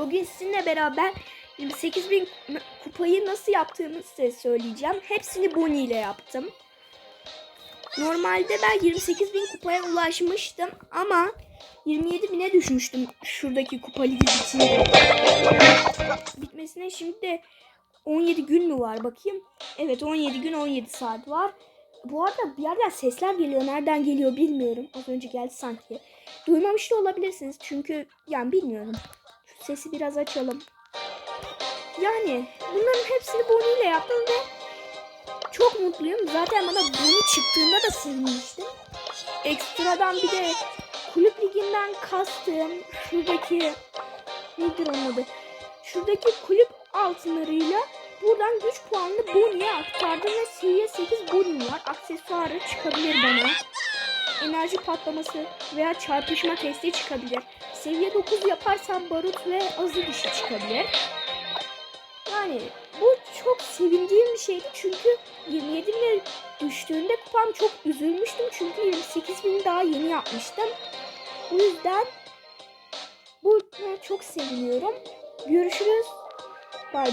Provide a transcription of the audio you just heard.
Bugün sizinle beraber 28 bin kupayı nasıl yaptığımı size söyleyeceğim. Hepsini Bonnie ile yaptım. Normalde ben 28 bin kupaya ulaşmıştım ama 27 bine düşmüştüm şuradaki kupa ligi bitince. Bitmesine şimdi de 17 gün mü var bakayım. Evet 17 gün 17 saat var. Bu arada bir yerden sesler geliyor. Nereden geliyor bilmiyorum. Az önce geldi sanki. Duymamış da olabilirsiniz. Çünkü yani bilmiyorum. Sesi biraz açalım. Yani bunların hepsini Bonnie ile yaptım ve çok mutluyum. Zaten bana Bonnie çıktığında da sevinmiştim. Ekstradan bir de kulüp liginden kastım şuradaki nedir onun adı? Şuradaki kulüp altınlarıyla buradan güç puanını Bonnie'ye aktardım ve seviye 8 Bonnie var. Aksesuarı çıkabilir bana. Enerji patlaması veya çarpışma testi çıkabilir. Seviye 9 yaparsam barut ve azı dişi çıkabilir. Yani bu çok sevindiğim bir şeydi çünkü 27 bine düştüğünde kupam çok üzülmüştüm çünkü 28 bin daha yeni yapmıştım. Bu yüzden bu çok seviniyorum. Görüşürüz. Bay bay.